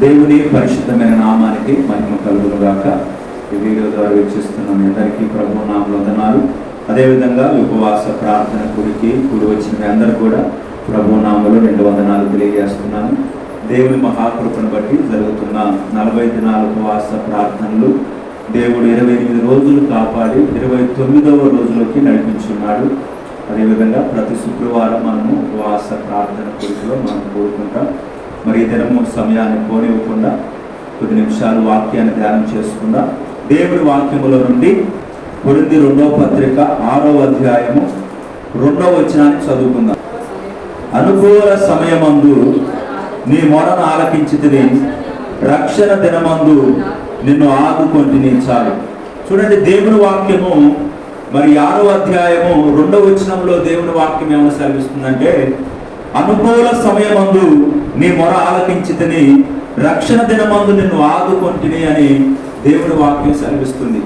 దేవుని పరిశుద్ధమైన నామానికి మహిమ కలుగును గాక ఈ వీడియో ద్వారా వీక్షిస్తున్న మీ అందరికీ ప్రభు నామలు అదేవిధంగా ఉపవాస ప్రార్థన గుడికి కూడి వచ్చిన మీ అందరూ కూడా ప్రభు నామలు రెండు వందనాలు తెలియజేస్తున్నాను. దేవుని మహాకృపను బట్టి జరుగుతున్న నలభై దినాల ఉపవాస ప్రార్థనలు దేవుడు ఇరవై ఎనిమిది రోజులు కాపాడి ఇరవై తొమ్మిదవ రోజులోకి నడిపించున్నాడు. అదేవిధంగా ప్రతి శుక్రవారం మనము ఉపవాస ప్రార్థన గుడిలో మనం కోరుకుంటాం. మరి దినము సమయాన్ని పోనివ్వకుండా కొద్ది నిమిషాలు వాక్యాన్ని ధ్యానం చేసుకుందాం. దేవుడి వాక్యములో నుండి కొరింది రెండవ పత్రిక ఆరో అధ్యాయము రెండవ వచనాన్ని చదువుకుందాం. అనుకూల సమయమందు నీ మొరను ఆలకించితిని రక్షణ దినమందు నిన్ను ఆదుకొంటిని చాలు. చూడండి దేవుని వాక్యము మరి ఆరో అధ్యాయము రెండవ వచనంలో దేవుని వాక్యం ఏమైనా సెలవిస్తుందంటే అనుకూల సమయమందు నీ మొర ఆలకించితిని రక్షణ దినమందు నిన్ను ఆదుకొంటిని అని దేవుడి వాక్యం సెలవిస్తుంది.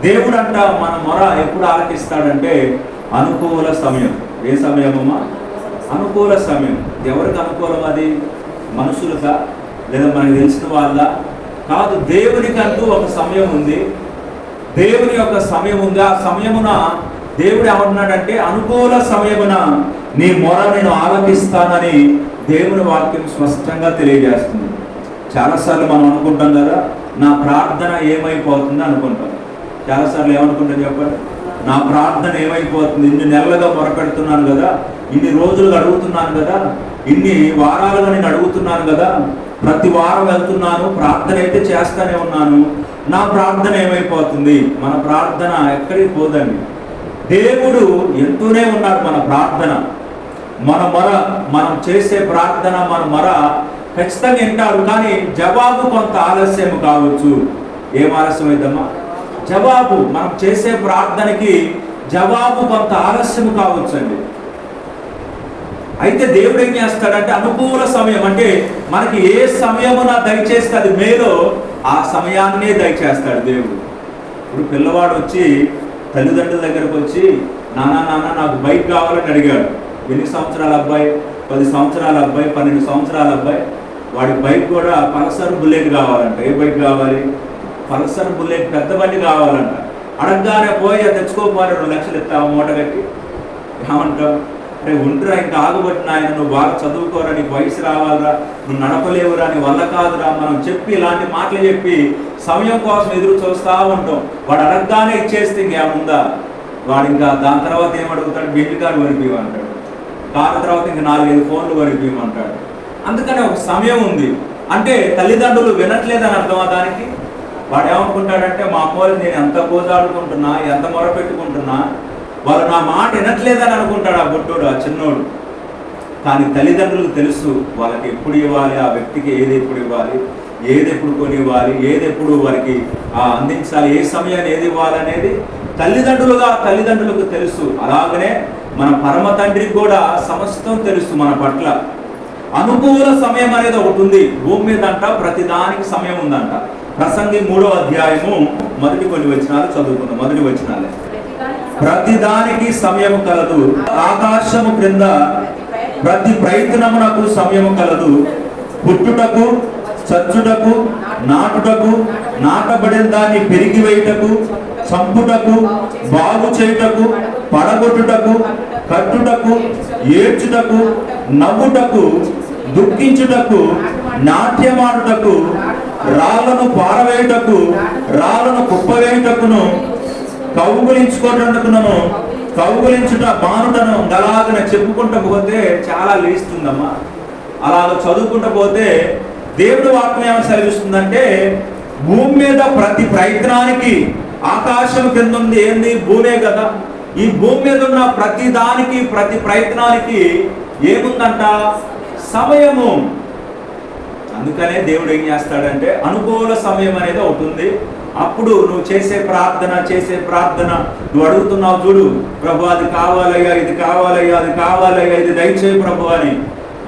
దేవుడు అంట మన మొర ఎప్పుడు ఆలకిస్తాడంటే అనుకూల సమయం. ఏ సమయమమ్మా? అనుకూల సమయం. ఎవరికి అనుకూలం అది? మనుషులకా? లేదా మనకు తెలిసిన వాళ్ళ? కాదు దేవునికంటూ ఒక సమయం ఉంది. దేవుని యొక్క సమయం ఉంది. ఆ సమయమున దేవుడు ఏమంటున్నాడంటే అనుకూల సమయమున నీ మొర నేను ఆలకిస్తానని దేవుని వాక్యం స్పష్టంగా తెలియజేస్తుంది. చాలాసార్లు మనం అనుకుంటాం కదా నా ప్రార్థన ఏమైపోతుంది అనుకుంటాం. చాలాసార్లు ఏమనుకుంటాం చెప్పండి? నా ప్రార్థన ఏమైపోతుంది? ఇన్ని నెలలుగా మొరపెడుతున్నాను కదా ఇన్ని రోజులుగా అడుగుతున్నాను కదా ఇన్ని వారాలుగా నేను అడుగుతున్నాను కదా ప్రతి వారం వెళ్తున్నాను ప్రార్థన అయితే చేస్తానే ఉన్నాను. నా ప్రార్థన ఏమైపోతుంది? మన ప్రార్థన ఎక్కడికి పోదండి? దేవుడు ఎంతూనే ఉన్నాడు మన ప్రార్థన. మన మొర మనం చేసే ప్రార్థన మన మొర ఖచ్చితంగా వింటారు కానీ జవాబు కొంత ఆలస్యం కావచ్చు. ఏం ఆలస్యం అయిద్దమ్మా జవాబు మనం చేసే ప్రార్థనకి జవాబు కొంత ఆలస్యం కావచ్చు అండి అయితే దేవుడు ఏం చేస్తాడంటే అనుకూల సమయం అంటే మనకి ఏ సమయమున దయచేస్తే అది మేలో ఆ సమయాన్నే దయచేస్తాడు దేవుడు. ఇప్పుడు పిల్లవాడు వచ్చి తల్లిదండ్రుల దగ్గరకు వచ్చి నానా నాన్న నాకు బైక్ కావాలని అడిగాడు. ఎన్ని సంవత్సరాల అబ్బాయి? పది సంవత్సరాల అబ్బాయి పన్నెండు సంవత్సరాల అబ్బాయి. వాడి బైక్ కూడా పల్సర్ బుల్లెట్ కావాలంట. ఏ బైక్ కావాలి? పల్సర్ బుల్లెట్ పెద్ద బండి కావాలంట. అడగగానే పోయి అది తెచ్చుకోకపోయి రెండు లక్షలు ఇస్తావు మూట కట్టి? ఏమంటావు? అరే ఉంటురా ఇంకా ఆగుబట్టిన ఆయన నువ్వు బాగా చదువుకోరా నీకు వయసు రావాలరా నువ్వు నడపలేవురా నీ వల్ల కాదురా మనం చెప్పి ఇలాంటి మాటలు చెప్పి సమయం కోసం ఎదురు చూస్తూ ఉంటాం. వాడు అడగగానే ఇచ్చేస్తే ఇంకేముందా? వాడు ఇంకా దాని తర్వాత ఏమడుగుతాడు? బిల్లు కారు అంటాడు కారు తర్వాత ఇంకా నాలుగైదు ఫోన్లు పడిపోయింమంటాడు అందుకనే ఒక సమయం ఉంది. అంటే తల్లిదండ్రులు వినట్లేదని అర్థమా దానికి? వాడు ఏమనుకుంటాడంటే మా అమ్మోళ్ళు నేను ఎంత కోదాడుకుంటున్నా ఎంత మొరపెట్టుకుంటున్నా వాళ్ళు నా మాట వినట్లేదని అనుకుంటాడు ఆ బుట్టోడు ఆ చిన్నోడు. కానీ తల్లిదండ్రులకు తెలుసు వాళ్ళకి ఎప్పుడు ఇవ్వాలి ఆ వ్యక్తికి ఏది ఎప్పుడు ఇవ్వాలి ఏది ఎప్పుడు కొని ఇవ్వాలి ఏది ఎప్పుడు వారికి ఆ అందించాలి ఏ సమయాన్ని ఏది ఇవ్వాలనేది తల్లిదండ్రులుగా తల్లిదండ్రులకు తెలుసు. అలాగనే మన పరమ తండ్రికి కూడా సమస్తం తెలుసు మన పట్ల. అనుకూల సమయం అనేది ఒకటి ఉంది. భూమి మీద అంట ప్రతి దానికి సమయం ఉందంట. ప్రసంగి మూడో అధ్యాయము మొదటి కొన్ని వచ్చినాలు చదువుకుందాం. మొదటి వచ్చినాలే ప్రతి దానికి సమయం కలదు. ఆకాశము క్రింద ప్రతి ప్రయత్నమునకు సమయము కలదు. పుట్టుటకు చచ్చుటకు నాటుటకు నాటబడిన దాన్ని పెరిగి వేయుటకు చంపుటకు బాగు చేయుటకు పడగొట్టుటకు కట్టుటకు ఏడ్చుటకు నవ్వుటకు దుఃఖించుటకు నాట్యమాడుటకు రాళ్ళను పారవేయుటకు రాళ్ళను కుప్పవేయుటకును కౌగులించుకోటకును కౌగులించుట మానుటను అలాగన చెప్పుకుంటూ పోతే చాలా లేస్తుందమ్మా. అలా చదువుకుంటూ పోతే దేవుడు వాక్యం ఏమైనా సెలవిస్తుందంటే భూమి మీద ప్రతి ప్రయత్నానికి ఆకాశం కింద ఉంది ఏంది? భూమే కదా. ఈ భూమి మీద ఉన్న ప్రతి దానికి ప్రతి ప్రయత్నానికి ఏముందంట? సమయము. అందుకనే దేవుడు ఏం చేస్తాడంటే అనుకూల సమయం అనేది ఒకటి ఉంది. అప్పుడు నువ్వు చేసే ప్రార్థన చేసే ప్రార్థన నువ్వు అడుగుతున్నావు చూడు ప్రభు అది కావాలయ్యా ఇది కావాలయ్యా అది కావాలయ్యా ఇది దయచేయి ప్రభు అని.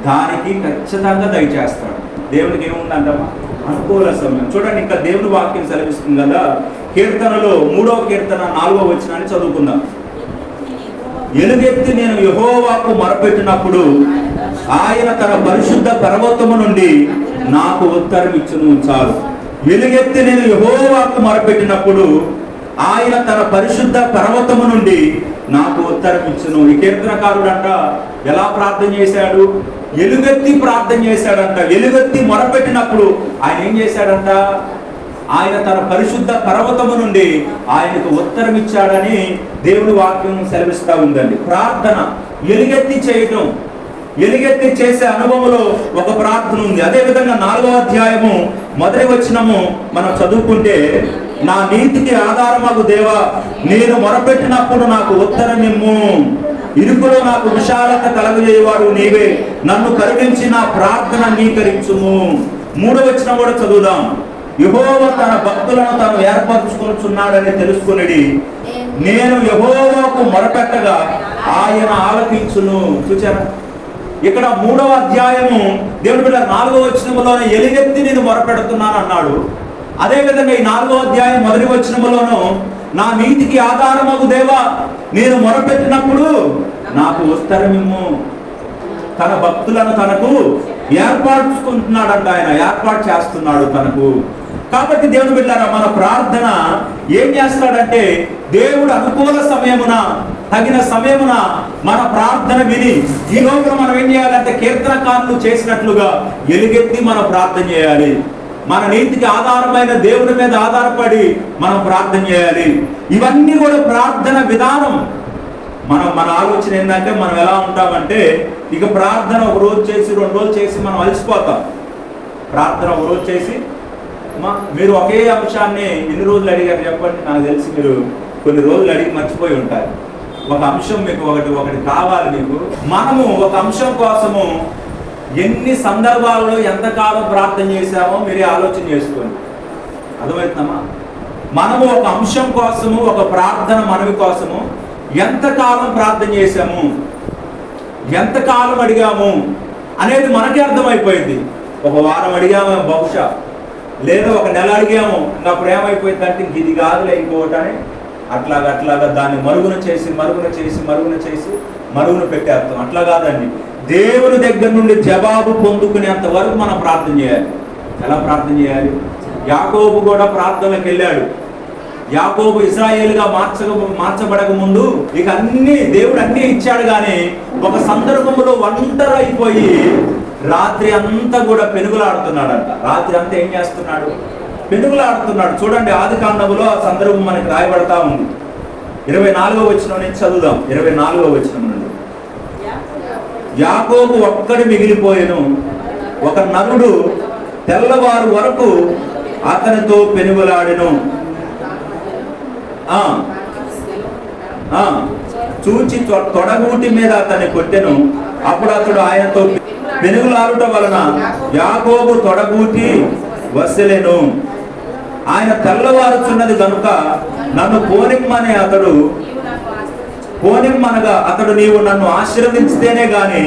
దానికి ఖచ్చితంగా దయచేస్తాడు. దేవుడికి ఏముందంటమ్మా? అనుకూల సమయం. చూడండి ఇంకా దేవుని వాక్యం సెలవిస్తుంది కదా. కీర్తనలో మూడో కీర్తన నాలుగో వచ్చినాన్ని చదువుకుందాం. ఎలుగెత్తి నేను యహోవాకు మొరపెట్టినప్పుడు ఆయన తన పరిశుద్ధ పర్వతము నుండి నాకు ఉత్తరం ఇచ్చును చాలు. ఎలుగెత్తి నేను యహోవాకు మొరపెట్టినప్పుడు ఆయన తన పరిశుద్ధ పర్వతము నుండి నాకు ఉత్తరం ఇచ్చును. ఈ కీర్తనకారుడంట ఎలా ప్రార్థన చేశాడు? ఎలుగెత్తి ప్రార్థన చేశాడంట. ఎలుగెత్తి మొరపెట్టినప్పుడు ఆయన ఏం చేశాడంట? ఆయన తన పరిశుద్ధ పర్వతము నుండి ఆయనకు ఉత్తరం ఇచ్చాడని దేవుని వాక్యం సెలవిస్తూ ఉందండి. ప్రార్థన ఎలుగెత్తి చేయటం ఎలుగెత్తి చేసే అనుభవంలో ఒక ప్రార్థన ఉంది. అదే విధంగా నాలుగో అధ్యాయము మొదటి వచనము మనం చదువుకుంటే నా నీతికి ఆధారమగు దేవా నేను మొరపెట్టినప్పుడు నాకు ఉత్తరమిమ్ము ఇరుకులో నాకు విశాలత కలగజేయవాడు నీవే. నన్ను కరుణించి నా ప్రార్థన అంగీకరించుము. మూడో వచనం కూడా చదువుదాం. యహోవ తన భక్తులను తాను ఏర్పరచుకొనుచున్నాడని తెలుసుకుని నేను యహోవాకు మొరపెట్టగా ఆయన ఆలకించును. చూచారా? ఇక్కడ మూడవ అధ్యాయము దేవుడి బిడ్డ నాలుగో వచనములోనే ఎలుగెత్తి నేను మొరపెడుతున్నాను అన్నాడు. అదే విధంగా ఈ నాలుగో అధ్యాయం మొదటి వచనములోను నా నీతికి ఆధారమగు దేవా నేను మొరపెట్టినప్పుడు నాకు ఉత్తరమిమ్ము. తన భక్తులను తనకు ఏర్పరచుకుంటున్నాడంట ఆయన ఏర్పాటు చేస్తున్నాడు తనకు. కాబట్టి దేవుని బిడ్డారా మన ప్రార్థన ఏం చేస్తాడంటే దేవుడు అనుకూల సమయమున తగిన సమయమున మన ప్రార్థన విని ఈ లోపల మనం ఏం చేయాలంటే కీర్తనకారులు చేసినట్లుగా ఎలుగెత్తి మనం ప్రార్థన చేయాలి. మన నీతికి ఆధారమైన దేవుని మీద ఆధారపడి మనం ప్రార్థన చేయాలి. ఇవన్నీ కూడా ప్రార్థన విధానం. మనం మన ఆలోచన ఏంటంటే మనం ఎలా ఉంటామంటే ఇక ప్రార్థన ఒక రోజు చేసి రెండు రోజులు చేసి మనం అలసిపోతాం. ప్రార్థన ఒక రోజు చేసి మీరు ఒకే అంశాన్ని ఎన్ని రోజులు అడిగారు చెప్పండి? నాకు తెలిసి మీరు కొన్ని రోజులు అడిగి మర్చిపోయి ఉంటారు. ఒక అంశం మీకు ఒకటి ఒకటి కావాలి మీకు. మనము ఒక అంశం కోసము ఎన్ని సందర్భాలలో ఎంతకాలం ప్రార్థన చేశామో మీరే ఆలోచన చేసుకోండి. అర్థమవుతుందమ్మా? మనము ఒక అంశం కోసము ఒక ప్రార్థన మనవి కోసము ఎంతకాలం ప్రార్థన చేశాము? ఎంతకాలం అడిగాము? అనేది మనకే అర్థమైపోయింది. ఒక వారం అడిగాము బహుశా. లేదా ఒక నెల అడిగాము నా ప్రేమ అయిపోయిందంటే ఇంక ఇది కాదులే ఇంకోటని అట్లాగ అట్లాగా అట్లాగా దాన్ని మరుగున చేసి మరుగున చేసి మరుగున చేసి మరుగున పెట్టేస్తాం. అట్లా కాదండి. దేవుని దగ్గర నుండి జవాబు పొందుకునేంత వరకు మనం ప్రార్థన చేయాలి. ఎలా ప్రార్థన చేయాలి? యాకోబు కూడా ప్రార్థనలకు వెళ్ళాడు. యాకోబు ఇస్రాయేల్గా మార్చక మార్చబడక ముందు ఇక అన్ని దేవుడు అన్నీ ఇచ్చాడు కానీ ఒక సందర్భంలో ఒంటరి అయిపోయి రాత్రి అంతా కూడా పెనుగులాడుతున్నాడంట. రాత్రి అంతా ఏం చేస్తున్నాడు? పెనుగులాడుతున్నాడు. చూడండి ఆది కాండములో ఆ సందర్భం మనకి రాయబడతా ఉంది. ఇరవై నాలుగో వచ్చిన నుంచి చదువుదాం. ఇరవై నాలుగో వచ్చిన నుండి. యాకోబు ఒక్కడి మిగిలిపోయాను. ఒక నరుడు తెల్లవారు వరకు అతనితో పెనుగులాడెను. ఆ ఆ, చూచి తొడగూటి మీద అతన్ని కొట్టెను. అప్పుడు అతడు ఆయనతో పెనుగులాడుట వలన యాకోబు తొడగూటి వసలేను. ఆయన తెల్లవారుచున్నది కనుక నన్ను పోనిమ్మనే అతడు పోనిమ్మనగా అతడు నీవు నన్ను ఆశీర్వదించితేనే గాని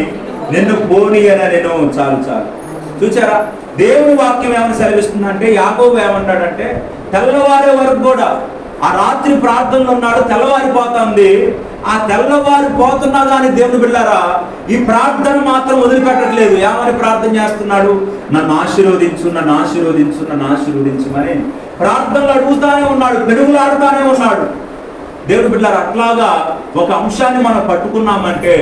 నిన్ను పోనీయన నేను చాలు చాలు. చూచారా? దేవుని వాక్యం ఏమని సెలవిస్తుందంటే యాకోబు ఏమంటాడంటే తెల్లవారే వరకు కూడా ఆ రాత్రి ప్రార్థనలో ఉన్నాడు తెల్లవారిపోతుంది ఆ తెల్లవారి పోతున్నా కానీ దేవుని బిళ్ళారా ఈ ప్రార్థన మాత్రం వదిలిపెట్టట్లేదు. ఏమని ప్రార్థన చేస్తున్నాడు? నన్ను ఆశీర్వదించు నన్ను ఆశీర్వదించు నన్ను ఆశీర్వదించమని ప్రార్థనలు అడుగుతానే ఉన్నాడు పెరుగులాడుతానే ఉన్నాడు. దేవుడు బిడ్డలారా అట్లాగా ఒక అంశాన్ని మనం పట్టుకున్నామంటే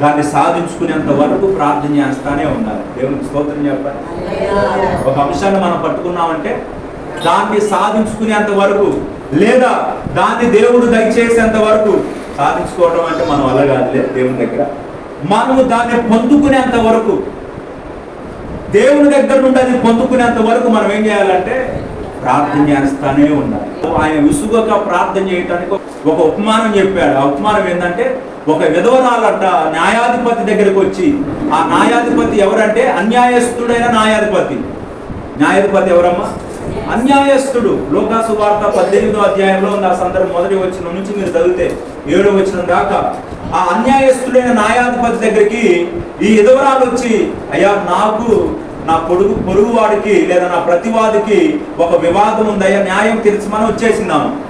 దాన్ని సాధించుకునేంత వరకు ప్రార్థన చేస్తానే ఉండాలి. దేవునికి స్తోత్రం చెప్పాలి. ఒక అంశాన్ని మనం పట్టుకున్నామంటే దాన్ని సాధించుకునేంత వరకు లేదా దాన్ని దేవుడు దయచేసేంత వరకు సాధించుకోవడం అంటే మనం వల్ల కాదులే దేవుని దగ్గర. మనము దాన్ని పొందుకునేంత వరకు దేవుని దగ్గర నుండి అది పొందుకునేంత వరకు మనం ఏం చేయాలంటే ప్రార్థన చేస్తానే ఉండాలి. ఆయన విసుగక ప్రార్థన చేయటానికి ఒక ఉపమానం చెప్పాడు. ఆ ఉపమానం ఏంటంటే ఒక విధవరాలంట న్యాయాధిపతి దగ్గరకు వచ్చి ఆ న్యాయాధిపతి ఎవరంటే? అన్యాయస్తుడైన న్యాయాధిపతి. న్యాయాధిపతి ఎవరమ్మా? అన్యాయస్తుడు. లోకాసు వార్త పద్దెనిమిదో అధ్యాయంలో ఉంది ఆ సందర్భం మొదటి వచ్చిన నుంచి మీరు చదివితే ఏడో వచ్చిన దాకా ఆ అన్యాయస్తుడైన న్యాయాధిపతి దగ్గరికి ఈ ఎదువరాలు వచ్చి అయ్యా నాకు నా పొడుగు పొరుగు వాడికి లేదా నా ప్రతివాదికి ఒక వివాదం ఉందయ్యా న్యాయం తీర్చమని వచ్చేసిందాము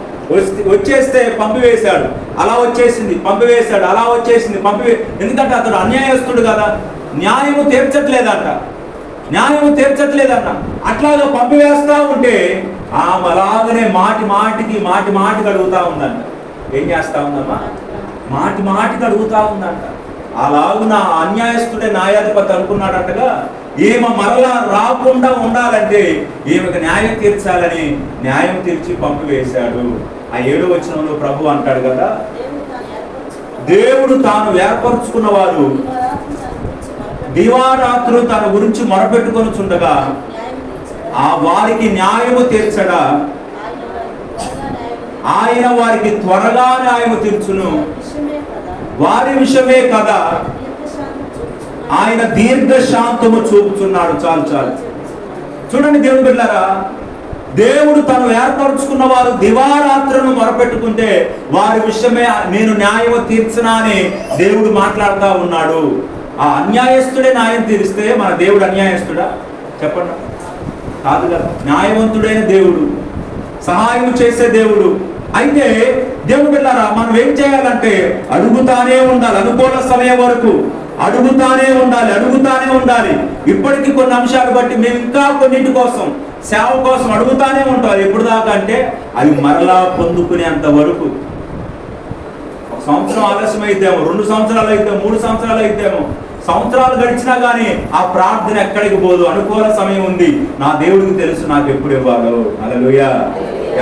వచ్చేస్తే పంపివేశాడు. అలా వచ్చేసింది పంపివేశాడు అలా వచ్చేసింది పంపివే ఎందుకంటే అతడు అన్యాయస్తుడు కదా. న్యాయము తీర్చట్లేదంట. న్యాయం తీర్చట్లేదన్న. అట్లాగా పంపివేస్తా ఉంటే ఆమె అలాగనే మాటి మాటికి మాటి మాటికి అడుగుతా ఉందంట. ఏం చేస్తా ఉందమ్మా? మాటి మాటికి అడుగుతా ఉందంట. అలాగున అన్యాయస్తుడే న్యాయాధిపతి అనుకున్నాడంటగా ఈమె మరలా రాకుండా ఉండాలంటే ఈమెకు న్యాయం తీర్చాలని న్యాయం తీర్చి పంపివేశాడు. ఆ ఏడో వచనంలో ప్రభు అంటాడు కదా దేవుడు తాను ఏర్పరచుకున్న వారు దివారాత్రులు తన గురించి మొరపెట్టుకొని చుండగా ఆ వారికి న్యాయము తీర్చడా ఆయన వారికి త్వరగా న్యాయము తీర్చును. వారి విషయమే కదా ఆయన దీర్ఘశాంతము చూపుచున్నాడు. చాలు చాలు. చూడండి దేవుని బిడ్డారా దేవుడు తను ఏర్పరచుకున్న వారు దివారాత్రులను మొరపెట్టుకుంటే వారి విషయమే నేను న్యాయము తీర్చనా అని దేవుడు మాట్లాడుతూ ఉన్నాడు. ఆ అన్యాయస్తుడే న్యాయం తీరిస్తే మన దేవుడు అన్యాయస్తుడా? చెప్పండి. కాదు కదా. న్యాయవంతుడైన దేవుడు సహాయం చేసే దేవుడు. అయితే దేవుడు వెళ్ళారా మనం ఏం చేయాలంటే అడుగుతానే ఉండాలి. అనుకూల సమయం వరకు అడుగుతానే ఉండాలి అడుగుతానే ఉండాలి. ఇప్పటికీ కొన్ని అంశాలు బట్టి మేము ఇంకా కొన్నింటి కోసం సేవ కోసం అడుగుతానే ఉంటారు. ఎప్పుడు దాకా అంటే అది మరలా పొందుకునేంత వరకు. ఒక సంవత్సరం ఆలస్యం అయితేమో రెండు సంవత్సరాలు అయితే మూడు సంవత్సరాలు అయితేమో సంవత్సరాలు గడిచినా కానీ ఆ ప్రార్థన ఎక్కడికి పోదు. అనుకూల సమయం ఉంది. నా దేవుడికి తెలుసు నాకు ఎప్పుడు ఇవ్వాలో. అలలుయ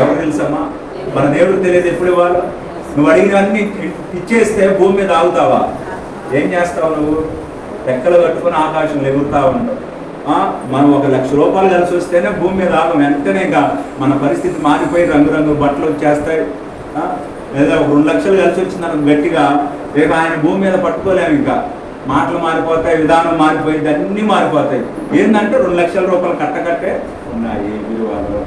ఎవరు తెలుసమ్మా? మన దేవుడికి తెలియదు ఎప్పుడు ఇవ్వాలో. నువ్వు అడిగినవన్నీ ఇచ్చేస్తే భూమి మీద ఆగుతావా? ఏం చేస్తావు నువ్వు? రెక్కలు కట్టుకుని ఆకాశంలో ఎగురుతా ఉంటావు మనం ఒక లక్ష రూపాయలు కలిసి వస్తేనే భూమి మీద ఆగం. వెంటనే ఇక మన పరిస్థితి మారిపోయి రంగురంగు బట్టలు వచ్చేస్తాయి. లేదా ఒక రెండు లక్షలు కలిసి వచ్చిందనుకో గట్టిగా రేపు ఆయన భూమి మీద పట్టుకోలేము ఇంకా. మాటలు మారిపోతాయి విధానం మారిపోయింది అన్నీ మారిపోతాయి. ఏంటంటే రెండు లక్షల రూపాయలు కట్టకట్టే ఉన్నాయి విలువలు.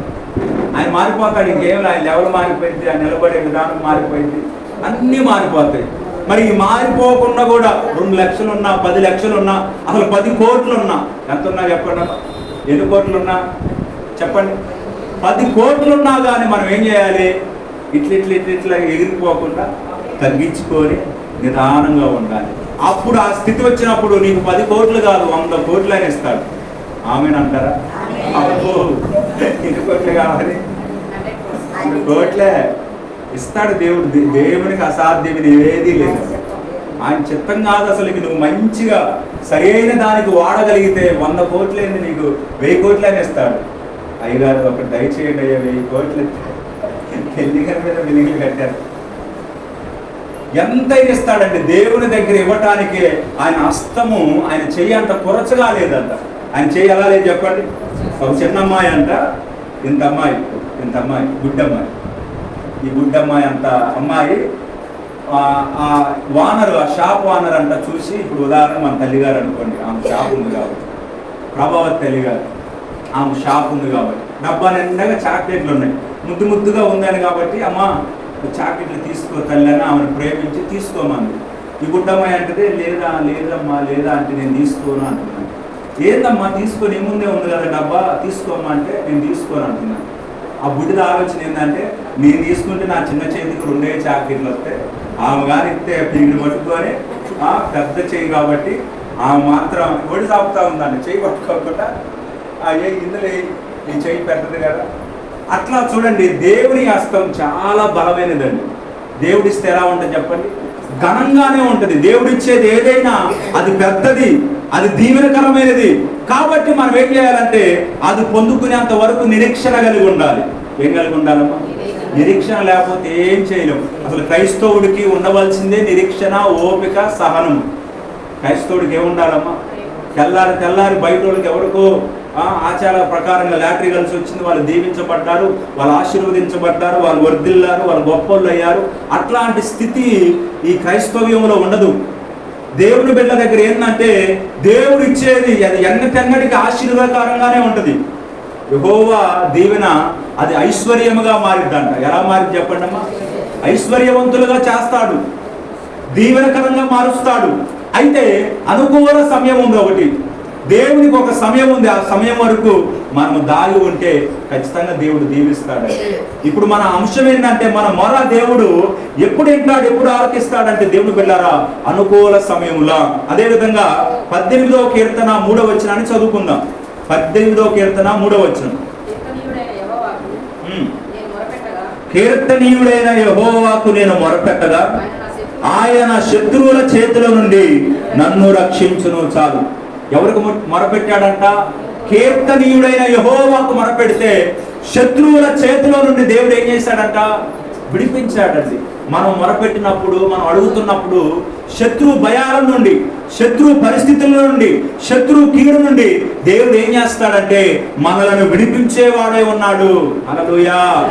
ఆయన మారిపోతాడు ఇంకేం ఆయన లెవెల్ మారిపోయింది ఆయన నిలబడే విధానం మారిపోయింది అన్నీ మారిపోతాయి. మరి మారిపోకుండా కూడా రెండు లక్షలు ఉన్నా పది లక్షలు ఉన్నా అసలు పది కోట్లు ఉన్నా ఎంత ఉన్నా చెప్పండి ఎన్ని కోట్లు ఉన్నా చెప్పండి. పది కోట్లు ఉన్నా కానీ మనం ఏం చేయాలి? ఇట్ల ఇట్ల ఇట్ల ఇట్లా ఎగిరిపోకుండా తగ్గించుకొని నిదానంగా ఉండాలి. అప్పుడు ఆ స్థితి వచ్చినప్పుడు నీకు పది కోట్లు కాదు వంద కోట్లు అని ఇస్తాడు. ఆమెనంటారా అబ్బో ఎన్ని కోట్లు కావాలి? కోట్లే. ఇస్తాడు దేవుడు. దేవునికి అసాధ్యమైనది ఏదీ లేదు. ఆయన చిత్తం కాదు అసలు ఇక నువ్వు మంచిగా సరైన దానికి వాడగలిగితే వంద కోట్లేని నీకు వెయ్యి కోట్లని ఇస్తాడు. అయ్యగారు ఒక దయచేయండి అయ్యా వెయ్యి కోట్లు. పెళ్ళి మీద వెలిగిలు కట్టారు. ఎంతైనా ఇస్తాడంటే దేవుని దగ్గర ఇవ్వటానికి ఆయన హస్తము ఆయన చెయ్యి అంత కొరచగా లేదంట. ఆయన చెయ్యి ఎలా లేదు చెప్పండి? ఒక చిన్న అమ్మాయి అంట. ఇంత అమ్మాయి ఇంత అమ్మాయి గుడ్డమ్మాయి ఈ గుడ్డమ్మాయి అంత అమ్మాయి ఆ ఆ ఆ షాప్ వానర్ అంట చూసి ఇప్పుడు ఉదాహరణ మన తల్లిగారు అనుకోండి. ఆమె షాప్ ఉంది కాబట్టి. ప్రభావతి తల్లిగారు. ఆమె షాప్ ఉంది కాబట్టి. డబ్బా నిండగా చాక్లెట్లు ఉన్నాయి. ముద్దు ముద్దుగా ఉందని కాబట్టి అమ్మ చాక్లెట్లు తీసుకో తల్లి అని ఆమెను ప్రేమించి తీసుకోమంది ఈ గుడ్డమ్మాయి అంటే లేదా లేదమ్మా లేదా అంటే నేను తీసుకోను అంటున్నాను. ఏందమ్మా తీసుకొని ముందే ఉంది కదా డబ్బా తీసుకోమ్మా అంటే నేను తీసుకోను అంటున్నాను. ఆ బుడ్డిది ఆలోచన ఏంటంటే నేను తీసుకుంటే నా చిన్న చేతికి రెండే చాకెట్లు వస్తాయి. ఆమె కానీ ఇస్తే పిగిడి పట్టుకొని ఆ పెద్ద చెయ్యి కాబట్టి ఆమె మాత్రం ఒడి సాపుతా ఉందండి చెయ్యి పట్టుకోకుండా ఆ ఏ ఇందులో ఈ చెయ్యి పెద్దది కదా అట్లా చూడండి దేవుని హస్తం చాలా బలమైనదండి. దేవుడిస్తే ఎలా ఉంటుంది చెప్పండి? ఘనంగానే ఉంటుంది. దేవుడిచ్చేది ఏదైనా అది పెద్దది అది దీవెనకరమైనది. కాబట్టి మనం ఏం చేయాలంటే అది పొందుకునేంత వరకు నిరీక్షణ కలిగి ఉండాలి. ఏం కలిగి ఉండాలమ్మా? నిరీక్షణ లేకపోతే ఏం చేయలేము అసలు క్రైస్తవుడికి ఉండవలసిందే నిరీక్షణ ఓపిక సహనం. క్రైస్తవుడికి ఏముండాలమ్మా? తెల్లారి తెల్లారి బయట వాళ్ళకి ఎవరికో ఆ, ఆచార ప్రకారంగా లాటరీ కలిసి వచ్చింది వాళ్ళు దీవించబడ్డారు వాళ్ళు ఆశీర్వదించబడ్డారు వాళ్ళు వర్ధిల్లారు వాళ్ళు గొప్పలు అయ్యారు అట్లాంటి స్థితి ఈ క్రైస్తవ్యంలో ఉండదు. దేవుని బిడ్డ దగ్గర ఏంటంటే దేవుడు ఇచ్చేది అది ఎన్నటెన్నటికి ఆశీర్వాదకరంగానే ఉంటుంది. యహోవా దీవెన అది ఐశ్వర్యముగా మారిద్దంట ఎలా మారింది చెప్పండి అమ్మా? ఐశ్వర్యవంతులుగా చేస్తాడు. దీవెనకరంగా మారుస్తాడు. అయితే అనుకూల సమయం ఉంది ఒకటి. దేవునికి ఒక సమయం ఉంది. ఆ సమయం వరకు మనము దాగి ఉంటే ఖచ్చితంగా దేవుడు దీవిస్తాడు. ఇప్పుడు మన అంశం ఏంటంటే మన మొర దేవుడు ఎప్పుడు వింటాడు ఎప్పుడు ఆలకిస్తాడంటే దేవుడు వెళ్ళారా అనుకూల సమయంలో అదే విధంగా పద్దెనిమిదవ కీర్తన మూడవ వచనాన్ని చదువుకుందాం. పద్దెనిమిదో కీర్తన మూడో వచనం. కీర్తనీయుడైన యెహోవాకు. నేను మొరపెట్టగా. ఆయన శత్రువుల చేతిలో నుండి నన్ను రక్షించును చాలు. ఎవరికి మొరపెట్టాడంట? కీర్తనీయుడైన యహోవాకు మొరపెడితే శత్రువుల చేతిలో నుండి దేవుడు ఏం చేశాడంట? విడిపించాడండి. మనం మొరపెట్టినప్పుడు మనం అడుగుతున్నప్పుడు శత్రు భయాల నుండి శత్రు పరిస్థితుల నుండి శత్రు కీడు నుండి దేవుడు ఏం చేస్తాడంటే మనలను విడిపించేవాడే ఉన్నాడు. అనలుయా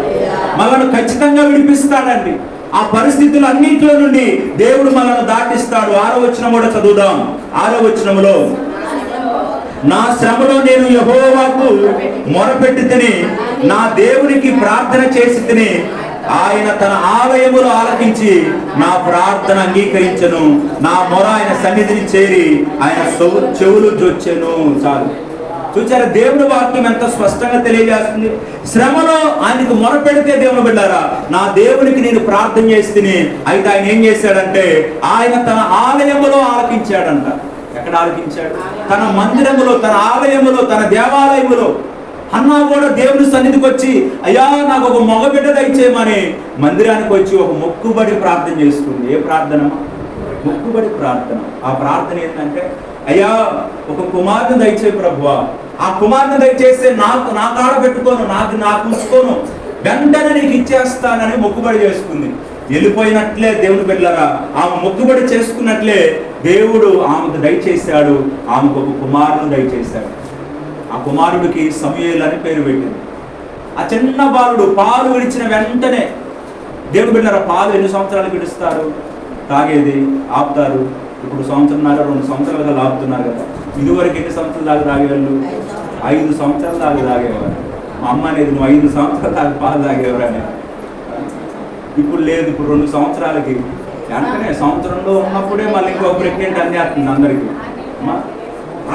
మనల్ని ఖచ్చితంగా విడిపిస్తాడండి. ఆ పరిస్థితులు అన్నింటిలో నుండి దేవుడు మనల్ని దాటిస్తాడు. ఆరో వచనం కూడా చదువుదాం. ఆరో వచనములో నా శ్రమలో నేను యహోవాకు మొరపెట్టి తిని నా దేవునికి ప్రార్థన చేసి తిని ఆయన తన ఆలయములు ఆలకించి నా ప్రార్థన అంగీకరించను. నా మొర ఆయన సన్నిధిని చేరి ఆయన చెవులు జొచ్చెను. చాలు. చూచారా? దేవుని వాక్యం ఎంత స్పష్టంగా తెలియజేస్తుంది. శ్రమలో ఆయనకు మొరపెడితే దేవుని బిడ్డారా నా దేవునికి నేను ప్రార్థన చేస్తేనే అయితే ఆయన ఏం చేశాడంటే ఆయన తన ఆలయములో ఆలకించాడంట. ఎక్కడ ఆలకించాడు తన మందిరములో తన ఆలయములో తన దేవాలయములో అన్నా కూడా దేవుని సన్నిధికి వచ్చి అయ్యా నాకు ఒక మగబిడ్డ దయచేయమని మందిరానికి వచ్చి ఒక మొక్కుబడి ప్రార్థన చేసుకుంది ఏ ప్రార్థన మొక్కుబడి ప్రార్థన. ఆ ప్రార్థన ఏంటంటే అయ్యా ఒక కుమారుని దయచే ప్రభువా. ఆ కుమారుని దయచేస్తే నాకు నా కాడ పెట్టుకోను నాకు నాకు ఉంచుకోను వెంటనే నీకు ఇచ్చేస్తానని మొక్కుబడి చేసుకుంది వెళ్ళిపోయినట్లే దేవుని బిడ్డలరా ఆమె మొక్కుబడి చేసుకున్నట్లే దేవుడు ఆమెకు దయచేశాడు ఆమెకు ఒక కుమారుడు దయచేశాడు. ఆ కుమారుడికి సమయలు అని పేరు పెట్టింది. ఆ చిన్న బాలుడు పాలు విడిచిన వెంటనే దేవుడు బిడ్డలారా పాలు ఎన్ని సంవత్సరాలు విడుస్తారు? తాగేది ఆపుతారు. ఇప్పుడు సంవత్సరంన్నర రెండు సంవత్సరాలు కదా ఆపుతున్నారు కదా. ఇదివరకు ఎన్ని సంవత్సరాలు దాకా తాగేవాళ్ళు? ఐదు సంవత్సరాలు దాకా తాగేవారు. మా అమ్మ అనేది నువ్వు ఐదు సంవత్సరాలు దాకా పాలు తాగేవారు అని ఇప్పుడు లేదు ఇప్పుడు రెండు సంవత్సరాలకి వెంటనే సంవత్సరంలో ఉన్నప్పుడే మళ్ళీ ఇంకో ప్రెగ్నెంట్ అన్ని వస్తుంది అందరికి.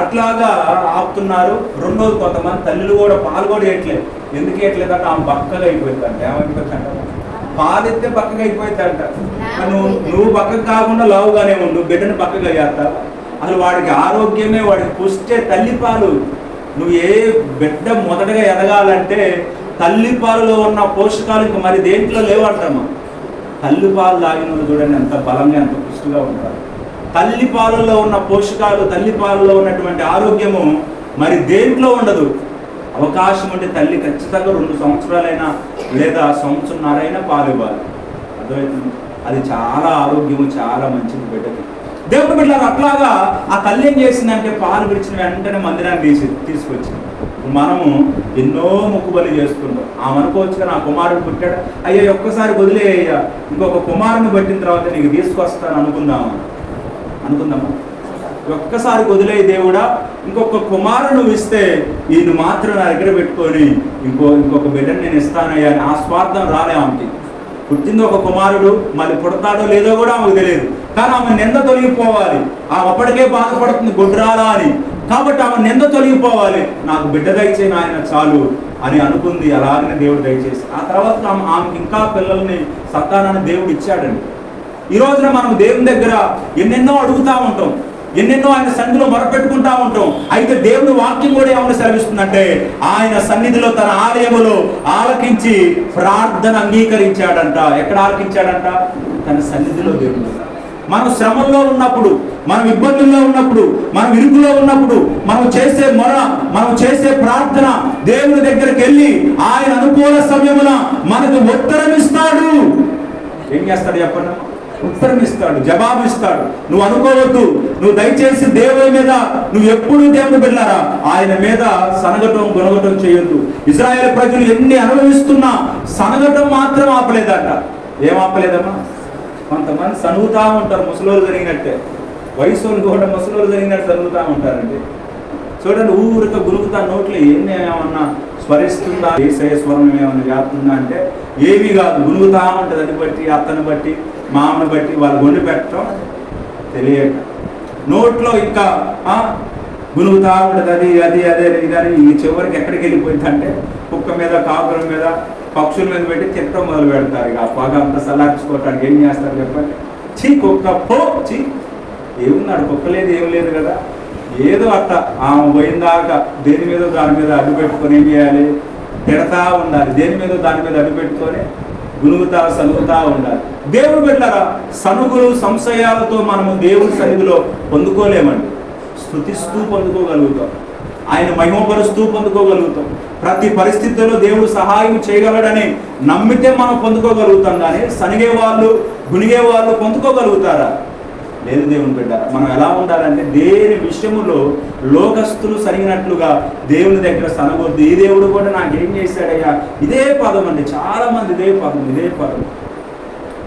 అట్లాగా ఆపుతున్నారు. రెండోది కొంతమంది తల్లులు కూడా పాలు కూడా వేయట్లేదు. ఎందుకు వేయట్లేదు అంటే ఆమె బక్కగా అయిపోయిందంట. అంటే ఏమైపోతుందంట పాలు ఎత్తే బక్కగా అయిపోయింది నువ్వు నువ్వు బక్కగా కాకుండా లావుగానే ఉండు. బిడ్డను బక్కగా చేస్తావు? అసలు వాడికి ఆరోగ్యమే వాడికి పుష్టే తల్లి పాలు. నువ్వు ఏ బిడ్డ మొదటగా ఎదగాలంటే తల్లిపాలలో ఉన్న పోషకాలు ఇంకా మరి దేంట్లో లేవంటామా తల్లి పాలు తాగిన వాళ్ళు చూడండి ఎంత బలంగా ఎంత పుష్టిగా ఉంటారు తల్లి పాలల్లో ఉన్న పోషకాలు తల్లి పాలలో ఉన్నటువంటి ఆరోగ్యము మరి దేంట్లో ఉండదు? అవకాశం ఉంటే తల్లి ఖచ్చితంగా రెండు సంవత్సరాలైనా లేదా సంవత్సరంన్నరైనా పాలు ఇవ్వాలి. అర్థమవుతుంది అది చాలా ఆరోగ్యము చాలా మంచిది బిడ్డకి. దేవుడు బిడ్డలు అట్లాగా ఆ తల్లి ఏం చేసిందంటే పాలు విడిచిన వెంటనే మందిరాన్ని తీసి తీసుకొచ్చింది. మనము ఎన్నో మొక్కుబలి చేసుకుంటాం ఆమె అనుకోవచ్చు నా ఆ కుమారుడు పుట్టాడు? అయ్యా ఒక్కసారి వదిలేయ్యా ఇంకొక కుమారుని పట్టిన తర్వాత నీకు తీసుకొస్తాను అనుకుందామా? అనుకుందామా? ఒక్కసారి వదిలే దేవుడా ఇంకొక కుమారుడు ఇస్తే ఈయన మాత్రం నా దగ్గర పెట్టుకొని ఇంకో ఇంకొక బిడ్డను నేను ఇస్తానయ్యా అని ఆ స్వార్థం రాలే ఆమెకి. పుట్టింది ఒక కుమారుడు మళ్ళీ పుడతాడో లేదో కూడా ఆమెకు తెలియదు. కానీ ఆమె నింద తొలగిపోవాలి. ఆమె అప్పటికే బాధపడుతుంది గుడ్రాలా అని. కాబట్టి ఆమె నింద తొలగిపోవాలి. నాకు బిడ్డ దయచే ఆయన చాలు అని అనుకుంది. అలాగనే దేవుడు దయచేసి. ఆ తర్వాత ఆమె ఆమెకి ఇంకా పిల్లల్ని సంతానాన్ని దేవుడు ఇచ్చాడండి. ఈ రోజున మనం దేవుని దగ్గర ఎన్నెన్నో అడుగుతా ఉంటాం. ఎన్నెన్నో ఆయన సన్నిధిలో మొరపెట్టుకుంటా ఉంటాం. అయితే దేవుని వాక్యం కూడా ఏమైనా సెలవిస్తుందంటే ఆయన సన్నిధిలో తన ఆలయములో ఆలకించి ప్రార్థన అంగీకరించాడంట. ఎక్కడ ఆలకించాడంట? తన సన్నిధిలో దేవుడు మనం శ్రమంలో ఉన్నప్పుడు మనం ఇబ్బందుల్లో ఉన్నప్పుడు మనం ఇరుకులో ఉన్నప్పుడు మనం చేసే మొర మనం చేసే ప్రార్థన దేవుని దగ్గరికి వెళ్ళి ఆయన అనుకూల సమయమున మనకు ఉత్తరం ఇస్తాడు ఏం చేస్తాడు చెప్పండి ఉత్తరం ఇస్తాడు జవాబు ఇస్తాడు నువ్వు అనుకోవద్దు నువ్వు దయచేసి దేవుని మీద నువ్వు ఎప్పుడు దేవుని బిడ్డారా ఆయన మీద సనగటం గొనగటం చేయొద్దు. ఇజ్రాయేల్ ప్రజలు ఎన్ని అనుభవిస్తున్నా సనగటం మాత్రం ఆపలేదంట. ఏం ఆపలేదమ్మా? కొంతమంది సనుగుతా ఉంటారు ముసలోళ్ళు జరిగినట్టే. వయసు వాళ్ళు కూడా ముసలోళ్ళు జరిగినట్టు చదువుతూ ఉంటారండి. చూడండి ఊరిక గురుకుతా నోట్లో ఎన్ని ఏమన్నా స్మరిస్తుందా ఏసయ స్వరం ఏమన్నా వ్యాప్తుందా అంటే ఏమీ కాదు. గునుగుతా ఉంటుంది అది బట్టి అత్తని బట్టి మామను బట్టి వాళ్ళు వండి పెట్టడం తెలియక. నోట్లో ఇంకా ఆ, గునుగుతా ఉంటుంది అది అది అదే ఇది అని ఈ చివరికి ఎక్కడికి వెళ్ళిపోయిందంటే కుక్క మీద కాకుల మీద పక్షుల మీద పెట్టి తిట్టడం మొదలు పెడతారు ఇక. ఆ పొగ అంతా సలార్చుకోవటానికి ఏం చేస్తారు చెప్పండి? చీ కుక్క పో చీ ఏమున్నాడు? కుక్క లేదు ఏం లేదు కదా. ఏదో అట్ట ఆమె పోయిందాక దేని మీద దాని మీద అడ్డు పెట్టుకొని ఏం చేయాలి? తిడతా ఉండాలి. దేని మీద దాని మీద అడ్డు పెట్టుకొని గునుగుతా సనుగుతా ఉండాలి. దేవుడు పెట్టారా సనుగులు సంశయాలతో మనము దేవుని సన్నిధిలో పొందుకోలేమండి. స్థుతిస్తూ పొందుకోగలుగుతాం. ఆయన మహిమపరుస్తూ పొందుకోగలుగుతాం. ప్రతి పరిస్థితుల్లో దేవుడు సహాయం చేయగలడని నమ్మితే మనం పొందుకోగలుగుతాం కానీ సనిగే వాళ్ళు గునిగే వాళ్ళు పొందుకోగలుగుతారా? లేదు దేవుని బిడ్డ మనం ఎలా ఉండాలంటే దేని విషయంలో లోకస్తులు సరిగినట్లుగా దేవుని దగ్గర సనగొద్దు. ఈ దేవుడు కూడా నాకేం చేశాడయ్యా? ఇదే పదం అండి. చాలా మంది ఇదే పదం ఇదే పదం.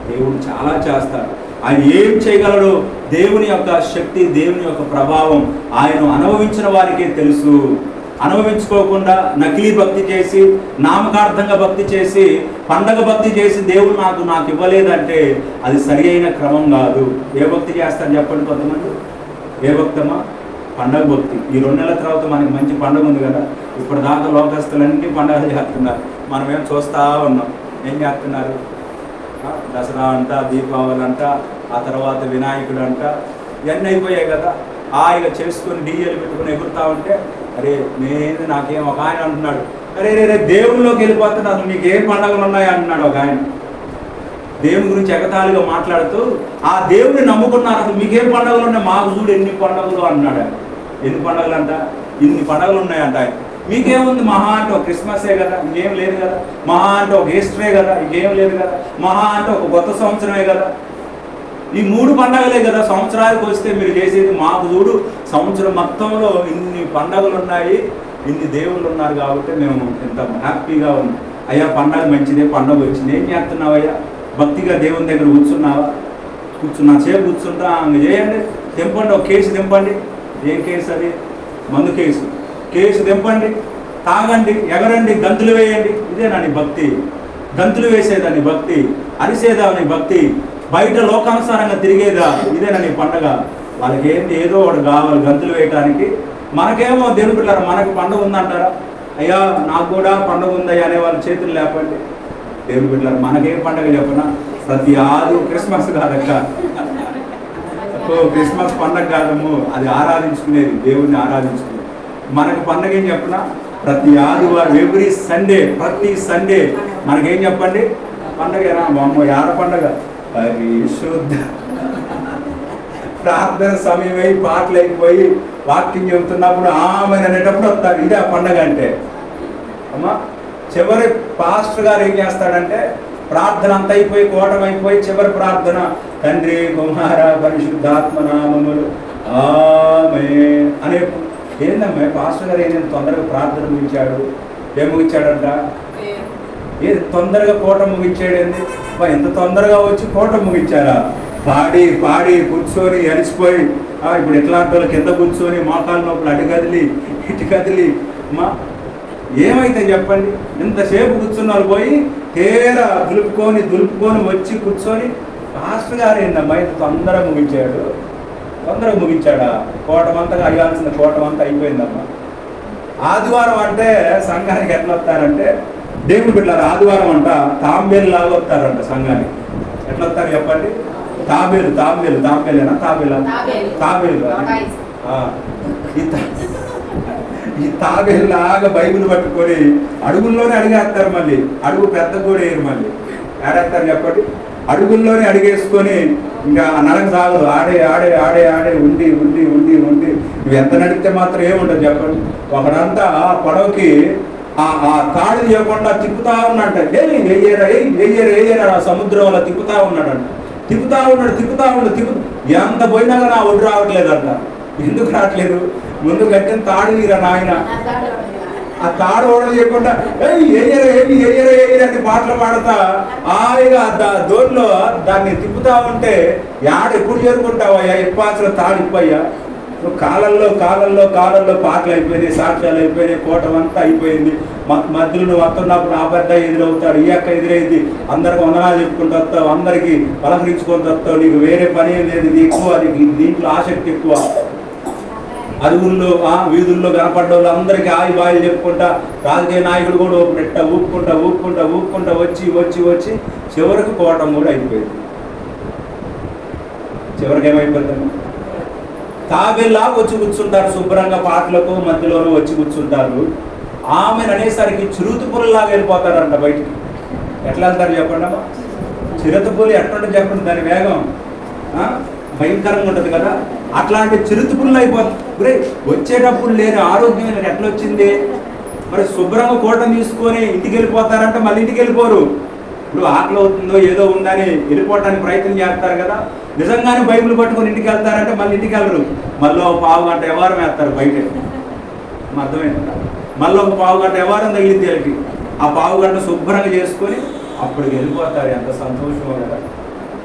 దేవుడు చాలా చేస్తాడు. ఆయన ఏం చేయగలడు దేవుని యొక్క శక్తి దేవుని యొక్క ప్రభావం ఆయన అనుభవించిన వారికే తెలుసు. అనుభవించుకోకుండా నకిలీ భక్తి చేసి నామకార్థంగా భక్తి చేసి పండగ భక్తి చేసి దేవుడు నాకు నాకు ఇవ్వలేదంటే అది సరి అయిన క్రమం కాదు. ఏ భక్తి చేస్తాను చెప్పండి కొంతమంది? ఏ భక్తమా? పండగ భక్తి. ఈ రెండు నెలల తర్వాత మనకి మంచి పండగ ఉంది కదా. ఇప్పుడు దాకా లోకస్తులన్నీ పండగలు చేస్తున్నారు. మనం ఏం చూస్తా ఉన్నాం. ఏం చేస్తున్నారు? దసరా అంట దీపావళి అంట ఆ తర్వాత వినాయకుడు అంట ఇవన్నీ అయిపోయాయి కదా. హాయిగా చేసుకొని డీజేలు పెట్టుకుని ఎగురుతా ఉంటే అరే నేను నాకేం ఒక ఆయన అంటున్నాడు. అరే రే రే దేవుళ్ళలోకి వెళ్ళిపోతున్నా అసలు మీకు ఏం ఉన్నాయి అంటున్నాడు ఒక ఆయన. దేవుని గురించి ఎగతాళిగా మాట్లాడుతూ ఆ దేవుని నమ్ముకున్నారు అసలు మీకేం పండుగలు ఉన్నాయి? మాకు చూడు ఎన్ని పండుగలు అన్నాడు ఎన్ని పండుగలు అంట ఇన్ని పండుగలు ఉన్నాయంట ఆయన. మీకేముంది? మహా అంటే ఒక క్రిస్మసే కదా ఇంకేం లేదు కదా. మహా అంటే ఒక ఈస్టరే కదా ఇంకేం లేదు కదా. మహా అంటే ఒక కొత్త సంవత్సరమే కదా. ఈ మూడు పండగలే కదా సంవత్సరాలకు వస్తే మీరు చేసేది మాకు చూడు సంవత్సరం మొత్తంలో ఇన్ని పండగలు ఉన్నాయి ఇన్ని దేవుళ్ళు ఉన్నారు కాబట్టి మేము ఎంత హ్యాపీగా ఉన్నాం. అయ్యా పండగ మంచిదే పండగ వచ్చింది. ఏం చేస్తున్నావయ్యా? భక్తిగా దేవుని దగ్గర కూర్చున్నావా? కూర్చున్నా సేపు కూర్చుంటా చేయండి. తెంపండి ఒక కేసు తెంపండి. ఏం కేసు అది? మందు కేసు. కేసు తెంపండి తాగండి ఎగరండి గంతులు వేయండి. ఇదే నీ భక్తి? గంతులు వేసేదాన్ని భక్తి? అరిసేదాని భక్తి? బయట లోకానుసారంగా తిరిగేదా? ఇదేనా నీ పండగ? వాళ్ళకి ఏంటి ఏదో ఒకటి కావాలి గంతులు వేయటానికి. మనకేమో దేవుని పిల్లలు మనకు పండుగ ఉందంటారా? అయ్యా నాకు కూడా పండుగ ఉందయ్యా అనే వాళ్ళ చేతులు లేపండి. దేవుని బిడ్డలారా మనకేం పండగ చెప్పనా? ప్రతి ఆది క్రిస్మస్ కాదక్క. ఓ క్రిస్మస్ పండగ కాదము అది ఆరాధించుకునేది దేవుణ్ణి ఆరాధించుకునేది. మనకు పండగ ఏం చెప్పనా? ప్రతి ఆదివారం ఎవ్రీ సండే ప్రతి సండే. మనకేం చెప్పండి? పండగ రా అమ్మ ఆర పండగ? పరిశుద్ధ ప్రార్థన సమయం అయి పాటలు అయిపోయి వాక్యం చెబుతున్నప్పుడు ఆమె అనేటప్పుడు వస్తారు. ఇదే ఆ పండగ అంటే. అమ్మా చివరి పాస్టర్ గారు ఏం చేస్తాడంటే ప్రార్థన అంత అయిపోయి కోటం అయిపోయి చివరి ప్రార్థన తండ్రి కుమార పరిశుద్ధాత్మ నామములు ఆమె అనే ఏందమ్మా పాస్టర్ గారు ఏంటంటే తొందరగా ప్రార్థన ముగించాడు? ఏం ఏది తొందరగా కోట ముగించాడు ఏంది? ఎంత తొందరగా వచ్చి కోట ముగించారా పాడి పాడి కూర్చొని అలిసిపోయి ఇప్పుడు ఎట్లాంటి వాళ్ళు కింద కూర్చొని మోకాలు నొప్పులు అటు కదిలి ఇటు కదిలి మా ఏమైతే చెప్పండి? ఇంతసేపు కూర్చున్నారు పోయి తేరా దులుపుకొని దులుపుకొని వచ్చి కూర్చొని పాస్టర్ గారు ఏందమ్మా ఇంత తొందరగా ముగించాడు తొందరగా ముగించాడా కోటమంతగా అయ్యాల్సిన కోటమంతా అయిపోయిందమ్మా. ఆదివారం అంటే సంఘానికి ఎట్లా వస్తారంటే దేవుడు బిడ్డలారు ఆదివారం అంట తాంబేలు లాగా వస్తారంట సంఘానికి ఎట్లా వస్తారు చెప్పండి? తాబేలు తాంబేలు తాంబేలేనా? తాబేలా? తాబేలు. ఈ తాబేలు లాగా బైబిల్ పట్టుకొని అడుగుల్లోనే అడిగేస్తారు మళ్ళీ. అడుగు పెద్ద కూడా వేయరు మళ్ళీ. ఏడేస్తారు చెప్పండి? అడుగుల్లోనే అడిగేసుకొని ఇంకా నడక సాగదు. ఆడే ఆడే ఆడే ఆడే ఉండి ఉండి ఉండి ఉండి. నువ్వు ఎంత నడిపితే మాత్రం ఏముంటుంది చెప్పండి? ఒకడంతా ఆ పడవకి ఆ కాళ్ళు తాడు చేయకుండా తిప్పుతా ఉన్నాడు ఏ వేయరా ఏ వేయరా వేయరా ఆ సముద్రంలో తిప్పుతా ఉన్నాడంట. తిప్పుతా ఉన్నాడు తిప్పుతా ఉన్నాడు తిప్పు ఎంత పోయినా కానీ ఆ ఒడ్డు రావట్లేదంట. ఎందుకు రావట్లేదు? ముందు కట్టిన తాడు తీరా నాయన. ఆ తాడు ఓడలు చేయకుండా ఏయ్ ఏయరా ఏమి ఏయరా ఏయరా అని పాటలు పాడతా. హాయిగా దా దోట్లో దాన్ని తిప్పుతా ఉంటే యాడ ఎప్పుడు చేరుకుంటావయ్యా? ఇప్పాల్సిన తాడు ఇప్పయ్యా? కాలంలో కాలంలో కాలంలో పాటలు అయిపోయినాయి సాక్ష్యాలు అయిపోయినాయి కోటం అంతా అయిపోయింది. మ- మధ్యలో నువ్వు వస్తున్నప్పుడు అబద్ధ పెద్ద ఎదురవుతాడు ఈ అక్క ఎదురైంది. అందరికి వందనాలు చెప్పుకుంటూ వస్తావు అందరికి పలకరించుకుంటూ వస్తావు. నీకు వేరే పని లేదు ఇది ఎక్కువ నీకు దీంట్లో ఆసక్తి ఎక్కువ. అరువుల్లో ఆ వీధుల్లో కనపడ్డ వాళ్ళు అందరికీ ఆయి బాయి చెప్పుకుంటా రాజకీయ నాయకుడు కూడా ఒక నెట్ట ఊపుకుంటా ఊపుకుంటా ఊపుకుంటా వచ్చి వచ్చి వచ్చి చివరికి కోటం కూడా అయిపోయింది. చివరికి ఏమైపోతుంది? తాబేలా వచ్చి కూర్చుంటారు శుభ్రంగా పాటలకు మధ్యలోనూ వచ్చి కూర్చుంటారు. ఆమెను అనేసరికి చిరుత వెళ్ళిపోతారంట బయటికి. ఎట్లా వెళ్తారు చెప్పండి అమ్మా? చిరుత ఎట్లుంటే చెప్పండి దాని వేగం? భయంకరంగా ఉంటుంది కదా? అట్లాంటి చిరుతపులు అయిపోతుంది వచ్చేటప్పుడు లేని ఆరోగ్యం ఎట్లా వచ్చింది మరి శుభ్రంగా కోటం తీసుకొని ఇంటికి వెళ్ళిపోతారంటే మళ్ళీ ఇంటికి వెళ్ళిపోరు. ఇప్పుడు ఆకలి అవుతుందో ఏదో ఉందని వెళ్ళిపోవడానికి ప్రయత్నం చేస్తారు కదా. నిజంగానే బైబిల్ పట్టుకొని ఇంటికి వెళ్తారంటే మళ్ళీ ఇంటికి వెళ్ళరు. మళ్ళీ ఒక పావు గంట వ్యవహారం వేస్తారు బయట. మా అర్థమైందా? మళ్ళీ ఒక పావు గంట వ్యవహారం తగిలింది వీళ్ళకి. ఆ పావు గంట శుభ్రంగా చేసుకొని అప్పుడు వెళ్ళిపోతారు. ఎంత సంతోషం కదా.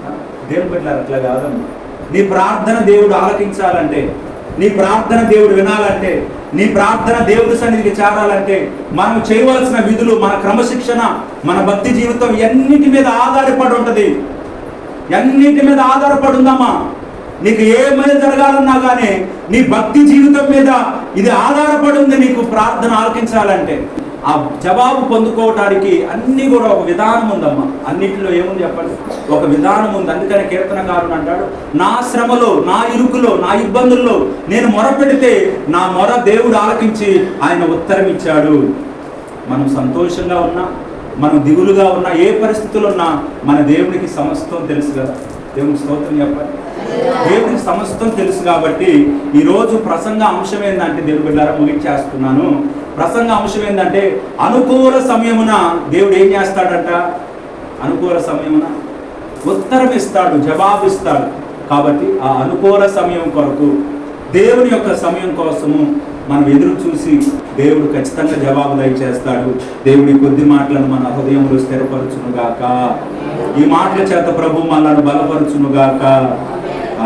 ఆ? దేవుని పెట్టారు అట్లా కాదమ్మా నీ ప్రార్థన దేవుడు ఆలకించాలంటే నీ ప్రార్థన దేవుడు వినాలంటే నీ ప్రార్థన దేవుడి సన్నిధికి చేరాలంటే మనం చేయవలసిన విధులు మన క్రమశిక్షణ మన భక్తి జీవితం ఎన్నిటి మీద ఆధారపడి ఉంటుంది? ఎన్నిటి మీద ఆధారపడి ఉందమ్మా? నీకు ఏమైనా జరగాలన్నా కానీ నీ భక్తి జీవితం మీద ఇది ఆధారపడి ఉంది నీకు ప్రార్థన ఆలకించాలంటే. ఆ జవాబు పొందుకోవటానికి అన్ని కూడా ఒక విధానం ఉందమ్మా. అన్నింటిలో ఏముంది చెప్పండి? ఒక విధానం ఉంది. అందుకని కీర్తనకారుడు అంటాడు నా శ్రమలో నా ఇరుకులో నా ఇబ్బందుల్లో నేను మొర పెడితే నా మొర దేవుడు ఆలకించి ఆయన ఉత్తరం ఇచ్చాడు మనం సంతోషంగా ఉన్నా మనం దిగులుగా ఉన్నా ఏ పరిస్థితులు ఉన్నా మన దేవునికి సమస్తం తెలుసు కదా. దేవుని స్తోత్రం చెప్పాలి. దేవునికి సమస్తం తెలుసు కాబట్టి ఈరోజు ప్రసంగ అంశం ఏంటంటే దేవుడు బిడ్డారా ముగించేస్తున్నాను. ప్రసంగ అంశం ఏంటంటే అనుకూల సమయమున దేవుడు ఏం చేస్తాడంట? అనుకూల సమయమున ఉత్తరం ఇస్తాడు జవాబు ఇస్తాడు కాబట్టి ఆ అనుకూల సమయం కొరకు దేవుని యొక్క సమయం కోసము మనం ఎదురు చూసి దేవుడు ఖచ్చితంగా జవాబు దయచేస్తాడు దేవుడి కొద్ది మాటలను మన హృదయంలో స్థిరపరచునుగాక. ఈ మాటల చేత ప్రభు మనల్ని బలపరచునుగాక.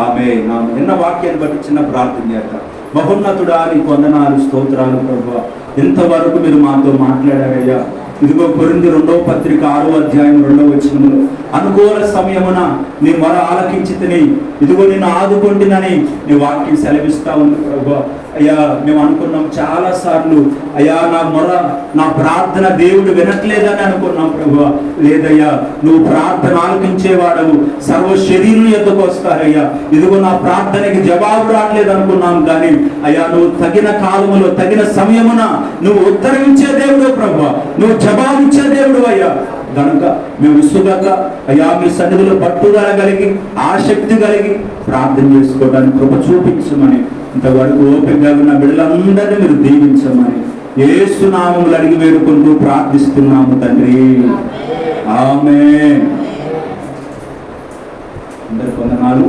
ఆమె నా నిన్న వాక్యాన్ని బట్టి చిన్న ప్రార్థన చేద్దాం. మహోన్నతుడా నీ కొందనాలు స్తోత్రాలు ప్రభు. ఇంతవరకు మీరు మాతో మాట్లాడారయ్యా. ఇదిగో కొరింది రెండవ పత్రిక ఆరో అధ్యాయం రెండవ వచనంలో అనుకూల సమయమున నీ మొర ఆలకించితిని. ఇదిగో నిన్ను ఆదుకుంటునని నీ వాక్యం సెలవిస్తా ఉంది ప్రభు. అయ్యా మేము అనుకున్నాం చాలా సార్లు. అయ్యా నా మొర నా ప్రార్థన దేవుడు వినట్లేదని అనుకున్నాం ప్రభు లేదయ్యా నువ్వు ప్రార్థన ఆలకించేవాడవు. సర్వ శరీరం ఎందుకు వస్తారయ్యా. ఇదిగో నా ప్రార్థనకి జవాబు రావట్లేదు అనుకున్నాం కానీ అయ్యా నువ్వు తగిన కాలములో తగిన సమయమున నువ్వు ఉత్తరించే దేవుడు ప్రభు నువ్వు జవాబిచ్చే దేవుడు అయ్యా. కనుక మేము విసుగక అయ్యా మీ సన్నిధిలో పట్టుదల కలిగి ఆసక్తి కలిగి ప్రార్థన చేసుకోవడానికి కృప చూపించమని ఇంతవరకు ఓపికగా ఉన్న బిడ్డలందరినీ మీరు దీవించమని ఏసునామములు అడిగి వేడుకుంటూ ప్రార్థిస్తున్నాము తండ్రి. ఆమె అందరి కొందనాలు